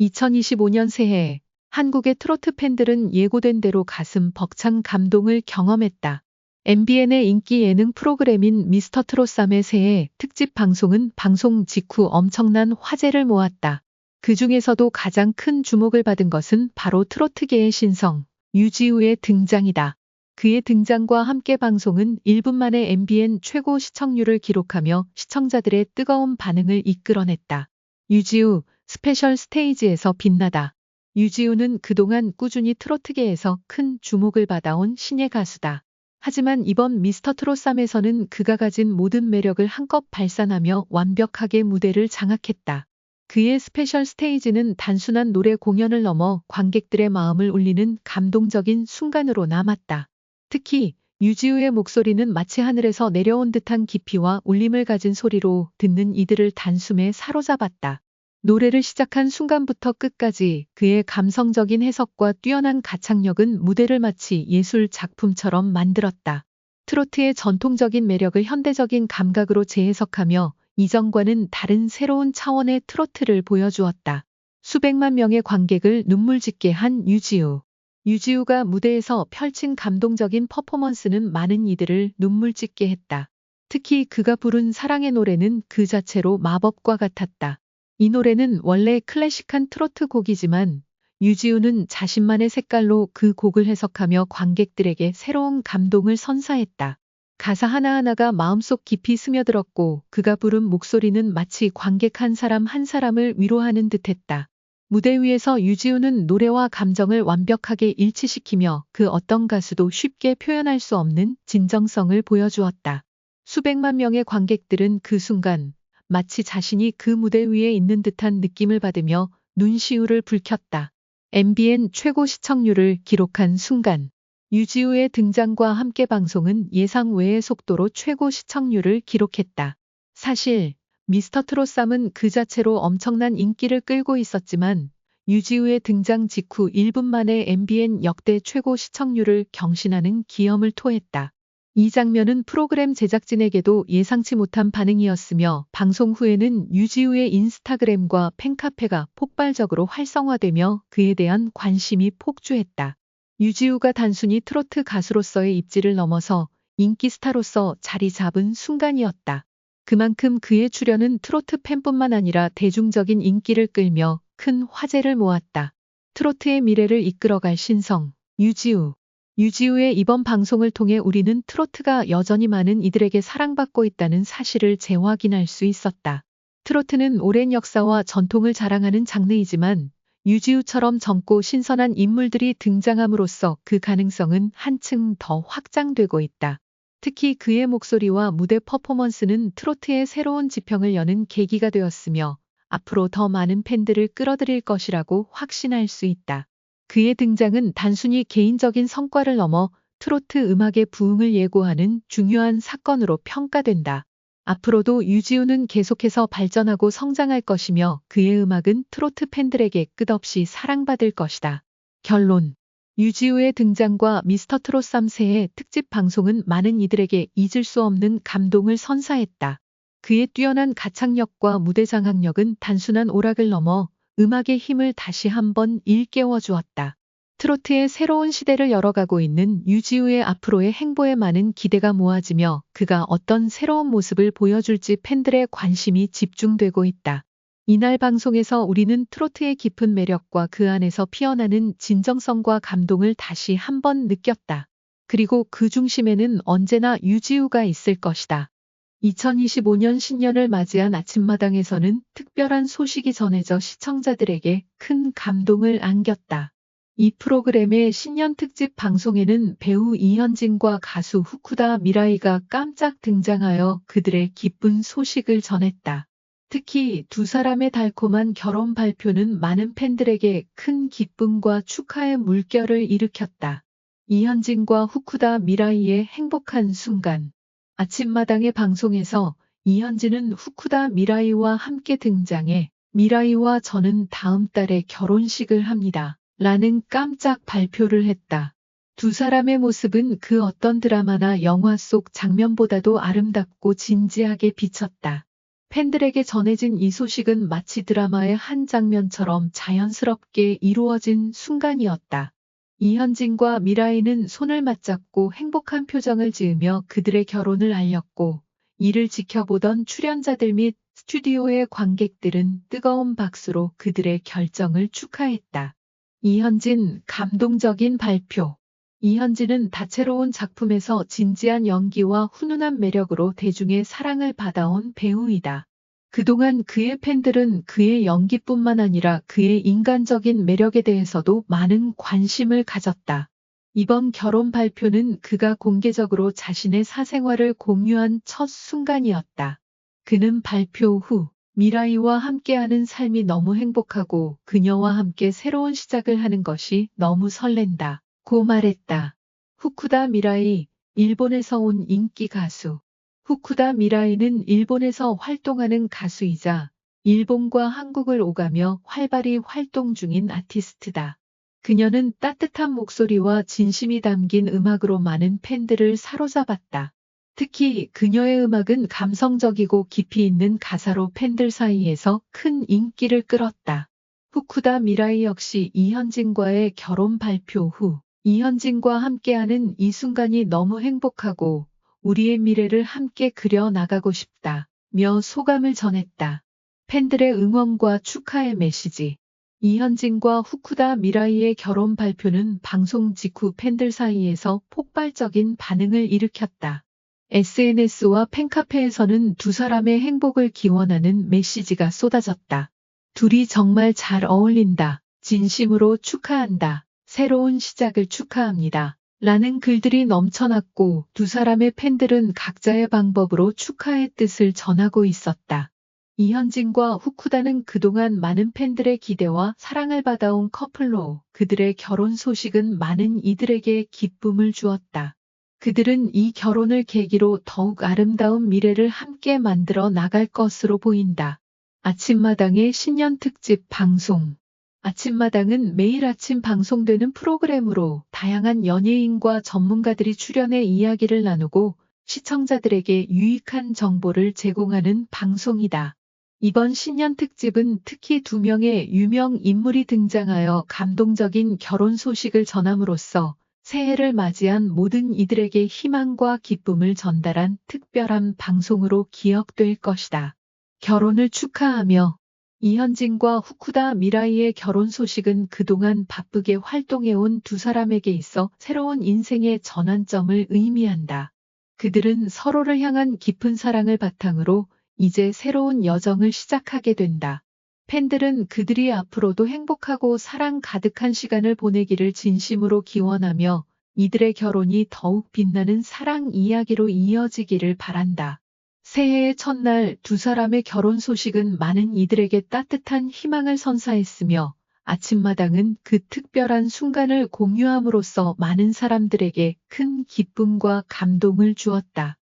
2025년 새해 한국의 트로트 팬들은 예고된 대로 가슴 벅찬 감동을 경험했다. MBN의 인기 예능 프로그램인 미스터 트롯삼의 새해 특집 방송은 방송 직후 엄청난 화제를 모았다. 그 중에서도 가장 큰 주목을 받은 것은 바로 트로트계의 신성, 유지우의 등장이다. 그의 등장과 함께 방송은 1분 만에 MBN 최고 시청률을 기록하며 시청자들의 뜨거운 반응을 이끌어냈다. 유지우, 스페셜 스테이지에서 빛나다. 유지우는 그동안 꾸준히 트로트계에서 큰 주목을 받아온 신예 가수다. 하지만 이번 미스터 트롯3에서는 그가 가진 모든 매력을 한껏 발산하며 완벽하게 무대를 장악했다. 그의 스페셜 스테이지는 단순한 노래 공연을 넘어 관객들의 마음을 울리는 감동적인 순간으로 남았다. 특히 유지우의 목소리는 마치 하늘에서 내려온 듯한 깊이와 울림을 가진 소리로 듣는 이들을 단숨에 사로잡았다. 노래를 시작한 순간부터 끝까지 그의 감성적인 해석과 뛰어난 가창력은 무대를 마치 예술 작품처럼 만들었다. 트로트의 전통적인 매력을 현대적인 감각으로 재해석하며 이전과는 다른 새로운 차원의 트로트를 보여주었다. 수백만 명의 관객을 눈물 짓게 한 유지우. 유지우가 무대에서 펼친 감동적인 퍼포먼스는 많은 이들을 눈물 짓게 했다. 특히 그가 부른 사랑의 노래는 그 자체로 마법과 같았다. 이 노래는 원래 클래식한 트로트 곡이지만 유지우는 자신만의 색깔로 그 곡을 해석하며 관객들에게 새로운 감동을 선사했다. 가사 하나하나가 마음속 깊이 스며들었고 그가 부른 목소리는 마치 관객 한 사람 한 사람을 위로하는 듯했다. 무대 위에서 유지우는 노래와 감정을 완벽하게 일치시키며 그 어떤 가수도 쉽게 표현할 수 없는 진정성을 보여주었다. 수백만 명의 관객들은 그 순간 마치 자신이 그 무대 위에 있는 듯한 느낌을 받으며 눈시울을 붉혔다. MBN 최고 시청률을 기록한 순간 유지우의 등장과 함께 방송은 예상 외의 속도로 최고 시청률을 기록했다. 사실 미스터 트롯삼은 그 자체로 엄청난 인기를 끌고 있었지만 유지우의 등장 직후 1분 만에 MBN 역대 최고 시청률을 경신하는 기염을 토했다. 이 장면은 프로그램 제작진에게도 예상치 못한 반응이었으며 방송 후에는 유지우의 인스타그램과 팬카페가 폭발적으로 활성화되며 그에 대한 관심이 폭주했다. 유지우가 단순히 트로트 가수로서의 입지를 넘어서 인기 스타로서 자리 잡은 순간이었다. 그만큼 그의 출연은 트로트 팬뿐만 아니라 대중적인 인기를 끌며 큰 화제를 모았다. 트로트의 미래를 이끌어갈 신성, 유지우. 유지우의 이번 방송을 통해 우리는 트로트가 여전히 많은 이들에게 사랑받고 있다는 사실을 재확인할 수 있었다. 트로트는 오랜 역사와 전통을 자랑하는 장르이지만 유지우처럼 젊고 신선한 인물들이 등장함으로써 그 가능성은 한층 더 확장되고 있다. 특히 그의 목소리와 무대 퍼포먼스는 트로트의 새로운 지평을 여는 계기가 되었으며 앞으로 더 많은 팬들을 끌어들일 것이라고 확신할 수 있다. 그의 등장은 단순히 개인적인 성과를 넘어 트로트 음악의 부흥을 예고하는 중요한 사건으로 평가된다. 앞으로도 유지우는 계속해서 발전하고 성장할 것이며 그의 음악은 트로트 팬들에게 끝없이 사랑받을 것이다. 결론. 유지우의 등장과 미스터 트롯 3세의 특집 방송은 많은 이들에게 잊을 수 없는 감동을 선사했다. 그의 뛰어난 가창력과 무대 장악력은 단순한 오락을 넘어 음악의 힘을 다시 한번 일깨워 주었다. 트로트의 새로운 시대를 열어가고 있는 유지우의 앞으로의 행보에 많은 기대가 모아지며 그가 어떤 새로운 모습을 보여줄지 팬들의 관심이 집중되고 있다. 이날 방송에서 우리는 트로트의 깊은 매력과 그 안에서 피어나는 진정성과 감동을 다시 한번 느꼈다. 그리고 그 중심에는 언제나 유지우가 있을 것이다. 2025년 신년을 맞이한 아침마당에서는 특별한 소식이 전해져 시청자들에게 큰 감동을 안겼다. 이 프로그램의 신년 특집 방송에는 배우 이현진과 가수 후쿠다 미라이가 깜짝 등장하여 그들의 기쁜 소식을 전했다. 특히 두 사람의 달콤한 결혼 발표는 많은 팬들에게 큰 기쁨과 축하의 물결을 일으켰다. 이현진과 후쿠다 미라이의 행복한 순간. 아침마당의 방송에서 이현진은 후쿠다 미라이와 함께 등장해 미라이와 저는 다음 달에 결혼식을 합니다. 라는 깜짝 발표를 했다. 두 사람의 모습은 그 어떤 드라마나 영화 속 장면보다도 아름답고 진지하게 비쳤다. 팬들에게 전해진 이 소식은 마치 드라마의 한 장면처럼 자연스럽게 이루어진 순간이었다. 이현진과 미라이는 손을 맞잡고 행복한 표정을 지으며 그들의 결혼을 알렸고 이를 지켜보던 출연자들 및 스튜디오의 관객들은 뜨거운 박수로 그들의 결정을 축하했다. 이현진 감동적인 발표. 이현진은 다채로운 작품에서 진지한 연기와 훈훈한 매력으로 대중의 사랑을 받아온 배우이다. 그동안 그의 팬들은 그의 연기뿐만 아니라 그의 인간적인 매력에 대해서도 많은 관심을 가졌다. 이번 결혼 발표는 그가 공개적으로 자신의 사생활을 공유한 첫 순간이었다. 그는 발표 후 미라이와 함께하는 삶이 너무 행복하고 그녀와 함께 새로운 시작을 하는 것이 너무 설렌다. 고 말했다. 후쿠다 미라이, 일본에서 온 인기 가수. 후쿠다 미라이는 일본에서 활동하는 가수이자 일본과 한국을 오가며 활발히 활동 중인 아티스트다. 그녀는 따뜻한 목소리와 진심이 담긴 음악으로 많은 팬들을 사로잡았다. 특히 그녀의 음악은 감성적이고 깊이 있는 가사로 팬들 사이에서 큰 인기를 끌었다. 후쿠다 미라이 역시 이현진과의 결혼 발표 후 이현진과 함께하는 이 순간이 너무 행복하고 우리의 미래를 함께 그려 나가고 싶다. 며 소감을 전했다. 팬들의 응원과 축하의 메시지. 이현진과 후쿠다 미라이의 결혼 발표는 방송 직후 팬들 사이에서 폭발적인 반응을 일으켰다. SNS와 팬카페에서는 두 사람의 행복을 기원하는 메시지가 쏟아졌다. 둘이 정말 잘 어울린다. 진심으로 축하한다. 새로운 시작을 축하합니다. 라는 글들이 넘쳐났고 두 사람의 팬들은 각자의 방법으로 축하의 뜻을 전하고 있었다. 이현진과 후쿠다는 그동안 많은 팬들의 기대와 사랑을 받아온 커플로 그들의 결혼 소식은 많은 이들에게 기쁨을 주었다. 그들은 이 결혼을 계기로 더욱 아름다운 미래를 함께 만들어 나갈 것으로 보인다. 아침마당의 신년 특집 방송 아침마당은 매일 아침 방송되는 프로그램으로 다양한 연예인과 전문가들이 출연해 이야기를 나누고 시청자들에게 유익한 정보를 제공하는 방송이다. 이번 신년 특집은 특히 두 명의 유명 인물이 등장하여 감동적인 결혼 소식을 전함으로써 새해를 맞이한 모든 이들에게 희망과 기쁨을 전달한 특별한 방송으로 기억될 것이다. 결혼을 축하하며 이현진과 후쿠다 미라이의 결혼 소식은 그동안 바쁘게 활동해온 두 사람에게 있어 새로운 인생의 전환점을 의미한다. 그들은 서로를 향한 깊은 사랑을 바탕으로 이제 새로운 여정을 시작하게 된다. 팬들은 그들이 앞으로도 행복하고 사랑 가득한 시간을 보내기를 진심으로 기원하며 이들의 결혼이 더욱 빛나는 사랑 이야기로 이어지기를 바란다. 새해의 첫날 두 사람의 결혼 소식은 많은 이들에게 따뜻한 희망을 선사했으며 아침마당은 그 특별한 순간을 공유함으로써 많은 사람들에게 큰 기쁨과 감동을 주었다.